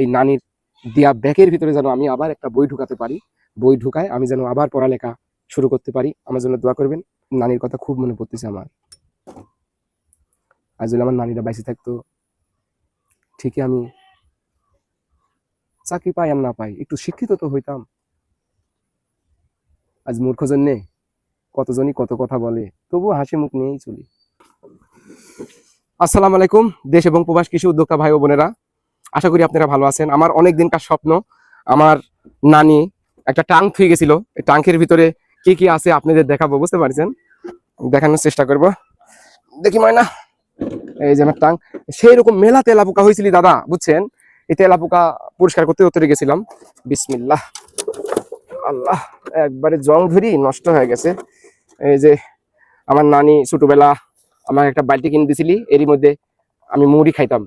এই নানির দেয়া ব্যাগের ভিতরে যেন আমি আবার একটা বই ঢুকাতে পারি। বই ঢুকায় আমি যেন আবার পড়ালেখা শুরু করতে পারি। আমার জন্য দোয়া করবেন। নানির কথা খুব মনে পড়তেছে আমার। আজ যদি আমার নানিরা বাইসে থাকতো। ঠিকই আমি চাকরি পাই আর না পাই, একটু শিক্ষিত তো হইতাম। আজ মূর্খ জন্যে কতজনই কত কথা বলে, তবুও হাসি মুখ নিয়েই চলি। আসসালামু আলাইকুম, দেশ এবং প্রবাস কৃষি উদ্যোক্তা ভাই ও বোনেরা। আশা করি আপনারা ভালো আছেন। আমার অনেক দিনকার স্বপ্ন, আমার নানি একটা টাঙ্ক থুয়ে গেছিল। এই টাঙ্কের ভিতরে কি কি আছে আপনাদের দেখাবো, বুঝতে পারছেন? দেখানোর চেষ্টা করব। দেখি ময়না, এই যে আমার টাং সেই রকম মেলা তেলা পোকা হয়েছিল দাদা, বুঝছেন? এই তেলা পোকা পরিষ্কার করতে উতরে গেছিলাম। বিসমিল্লাহ। আল্লাহ, একবারে জং ধরি নষ্ট হয়ে গেছে। এই যে আমার নানি ছোটবেলা আমার একটা বালতি কিনে দিছিলি, এরই মধ্যে আমি মুড়ি খাইতাম।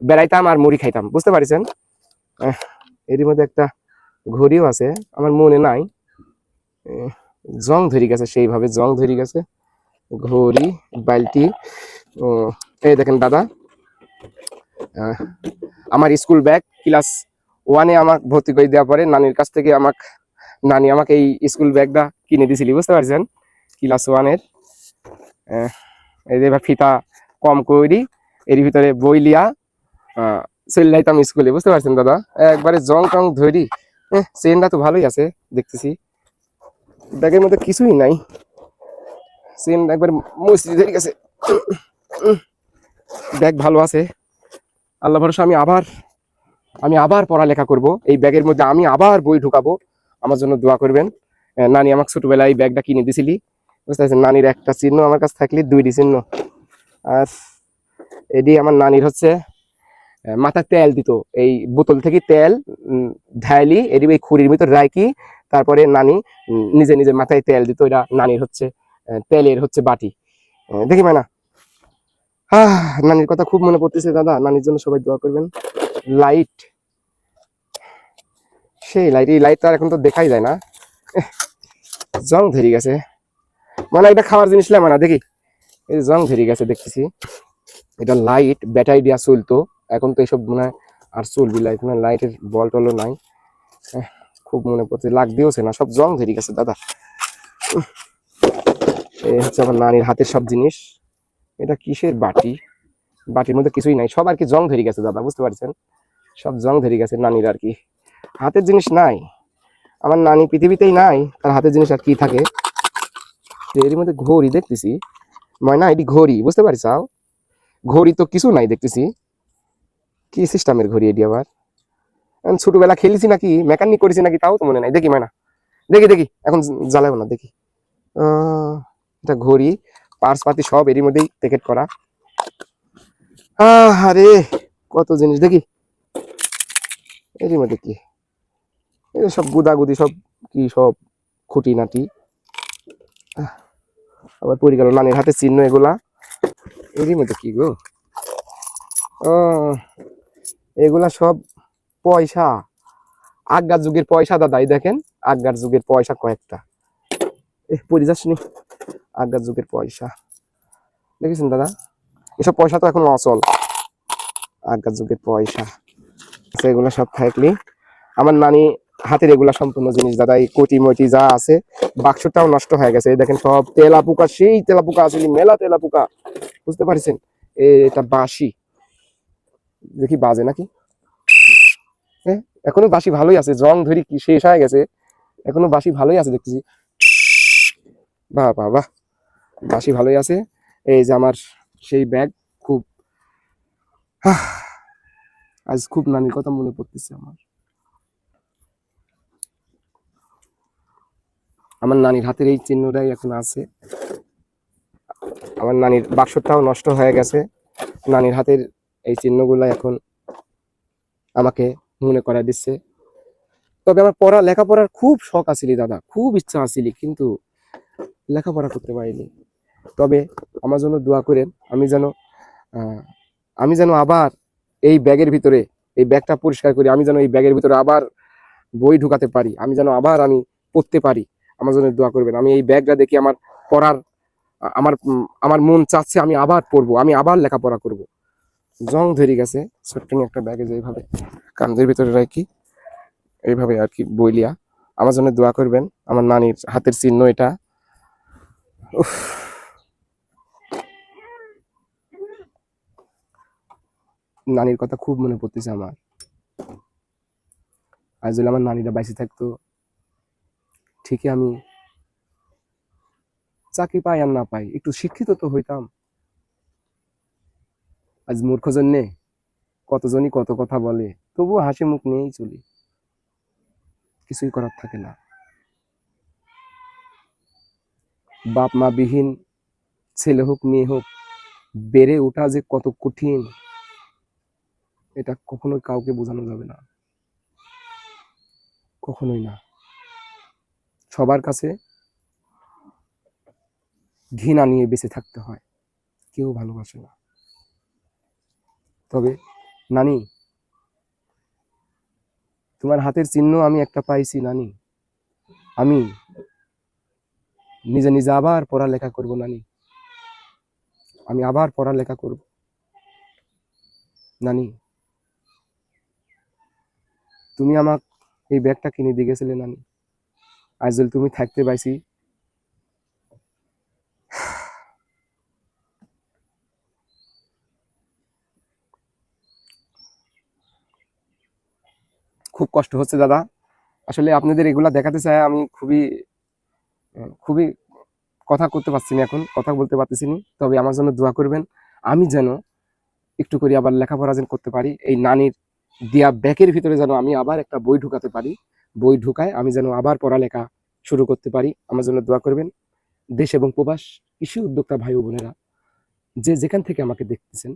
বেড়াইতাম আর মুড়ি খাইতাম বুঝতে পারছেন? এরই মধ্যে একটা ঘড়িও আছে আমার মনে নাই। জং ধরে গেছে সেইভাবে জং ধরে গেছে। ঘড়ি বালতি ও, এই দেখেন দাদা। আমার স্কুল ব্যাগ ক্লাস ওয়ানে আমাকে ভর্তি করে দেওয়ার পরে নানির কাছ থেকে আমাকে নানি আমাকে এই স্কুল ব্যাগটা কিনে দিছিলি বুঝতে পারছেন? ক্লাস ওয়ানের। এই যে ফিতা কম করি এর ভিতরে বই লিয়া চলে স্কুলে, বুঝতে পারছেন দাদা? একবারে জং টং ধরি চেনটা তো ভালোই আছে, দেখতেছি। ব্যাগের মধ্যে কিছুই নাই। চেন একবার মুসরি ধরে গেছে। ব্যাগ ভালো আছে। আল্লাহ ভরসা, আমি আবার আমি আবার পড়ালেখা করব। এই ব্যাগের মধ্যে আমি আবার বই ঢুকাবো। আমার জন্য দোয়া করবেন। নানি আমাকে ছোটবেলায় এই ব্যাগটা কিনে দিছিলি। বুঝতে পারছেন? নানির একটা চিহ্ন আমার কাছে থাকলে দুইটি চিহ্ন। আর এটি আমার নানির হচ্ছে মাথায় তেল দিত। এই বোতল থেকে তেল ঢাইলি এটি এই খুঁড়ির ভিতর রাখি তারপরে নানি নিজে নিজে মাথায় তেল দিত। এটা নানির হচ্ছে তেলের হচ্ছে বাটি। দেখি না আহ, নানির কথা খুব মনে পড়তেছে দাদা। নানির জন্য সবাই দোয়া করবেন। লাইট। সেই লাইট, এই লাইট তো আর এখন তো দেখাই যায় না। জং ধরে গেছে। মানে এটা খাওয়ার জিনিস না দেখি। এই জং ধরে গেছে, দেখতেছি। এটা লাইট, ব্যাটারি দিয়া চলতো। এখন তো এইসব মনে হয় আর চলবি লাইট মানে লাইটের বল টলও নাই। খুব মনে পড়ছে, লাগ দিয়েছে না, সব জং ধরে গেছে, দাদা। এই হচ্ছে আমার নানির হাতের সব জিনিস। এটা কিসের বাটি? বাটির মধ্যে কিছুই নাই, সব আর কি জং ধরে গেছে, দাদা, বুঝতে পারছেন? সব জং ধরে গেছে নানির আর কি। হাতের জিনিস নাই, আমার নানি পৃথিবীতেই নাই, তার হাতের জিনিস আর কি থাকে? এর মধ্যে ঘড়ি দেখতেছি। ময়না, এটি ঘড়ি, বুঝতে পারছ ঘড়ি তো কিছু নাই দেখতেছি। কি সিস্টেমের ঘড়ি এটি আবার? ছোটবেলা খেলেছি নাকি মেকানিক করেছি নাকি তাও তো মনে নাই। দেখি ময়না দেখি দেখি এখন জ্বালাবো না দেখি। আহ, এটা ঘড়ি পার্স পাতি সব এরই মধ্যেই প্যাকেট করা। আহ, আরে কত জিনিস দেখি। এরই মধ্যে কি? এই সব গুদাগুদি সব কি সব খুঁটি নাটি আবার পড়ে গেল নানির হাতে চিহ্ন এগুলা। এরই মধ্যে কি গো? ও এগুলা সব পয়সা। আজ্ঞার যুগের পয়সা, দাদা, এই দেখেন, আজ্ঞার যুগের পয়সা কয়েকটা। এ পড়ে যাসনি আজ্ঞার যুগের পয়সা। দেখেছেন, দাদা? এসব পয়সা তো এখন অচল। আজ্ঞার যুগের পয়সা। এগুলো সব থাকলি। আমার নানি হাতের এগুলা সম্পূর্ণ জিনিস, দাদা, এই কোটি মটি যা আছে, বাক্সটাও নষ্ট হয়ে গেছে। এই দেখেন, সব তেলা পোকা সেই তেলা পোকা আসলে মেলা তেলা পোকা বুঝতে পারছেন? এটা বাঁশি। দেখি বাজে নাকি? এখনও বাসি ভালোই আছে, জং ধরি কি শেষ হয়ে গেছে। এখনও বাসি ভালোই আছে দেখতেছি। বাহ বাহ বাহ বাসি ভালোই আছে। এই যে আমার সেই ব্যাগ, খুব আজ খুব নানির কথা মনে পড়তেছে আমার। আমার নানির হাতের এই চিহ্নটাই এখন আছে। আমার নানির বাক্সটাও নষ্ট হয়ে গেছে। নানির হাতের এই চিহ্নগুলো এখন আমাকে মনে করা দিচ্ছে। তবে আমার পড়া, লেখাপড়ার খুব শখ আছিল দাদা, খুব ইচ্ছা আছিল, কিন্তু লেখাপড়া করতে পারিনি। তবে আমার জন্য দোয়া করেন, আমি যেন আমি যেন আবার এই ব্যাগের ভিতরে, এই ব্যাগটা পরিষ্কার করি, আমি যেন এই ব্যাগের ভিতরে আবার বই ঢুকাতে পারি, আমি যেন আবার আমি পড়তে পারি। আমার জন্য দোয়া করবেন, আমি এই ব্যাগটা দেখি আমার পড়ার, আমার আমার মন চাচ্ছে আমি আবার পড়ব, আমি আবার লেখাপড়া করব। জং ধরে গেছে, ছোট্ট একটা ব্যাগে এইভাবে কান্দের ভিতরে রাখি, এইভাবে আর কি বইলিয়া। আমার জন্য দোয়া করবেন, আমার নানির হাতের চিহ্ন এটা। নানির কথা খুব মনে পড়তেছে আমার। আর যদি আমার নানিরা বাইসে থাকতো। ঠিকই আমি চাকরি পাই আর না পাই, একটু শিক্ষিত তো হইতাম। আজ মূর্খ জন্যে কতজনই কত কথা বলে, তবুও হাসি মুখ নিয়েই চলি। কিছুই করার থাকে না। বাপ মা বিহীন, ছেলে হোক, মেয়ে হোক, বেড়ে ওঠা যে কত কঠিন, এটা কখনোই কাউকে বোঝানো যাবে না। কখনোই না। সবার কাছে ঘৃণা নিয়ে বেঁচে থাকতে হয়। কেউ ভালোবাসে না। তবে, নানি, তোমার হাতের চিহ্ন আমি একটা পাইছি, নানি। আমি নিজে নিজে আবার পড়ালেখা করব, নানি। আমি আবার পড়ালেখা করব, নানি। তুমি আমাক এই ব্যাগটা কিনে দিয়ে গেছিলে, নানি। আজ তুমি থাকতে পাইছি খুব কষ্ট হচ্ছে, দাদা। আসলে আপনাদের এগুলা দেখাতে চাই আমি খুবই খুবই কথা করতে পারছি না এখন, কথা বলতে পারতেছি না। তবে আমার জন্য দোয়া করবেন, আমি যেন একটু করে আবার লেখাপড়া যেন করতে পারি, এই নানির দেয়া ব্যাকের ভিতরে যেন আমি আবার একটা বই ঢুকাতে পারি। বই ঢুকায় আমি যেন আবার পড়ালেখা শুরু করতে পারি। আমার জন্য দোয়া করবেন, দেশ এবং প্রবাস, কৃষি উদ্যোক্তা ভাই বোনেরা, যে যেখান থেকে আমাকে দেখতেছেন,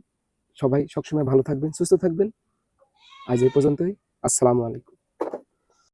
সবাই সবসময় ভালো থাকবেন, সুস্থ থাকবেন। আজ এই পর্যন্তই। আসসালামু আলাইকুম।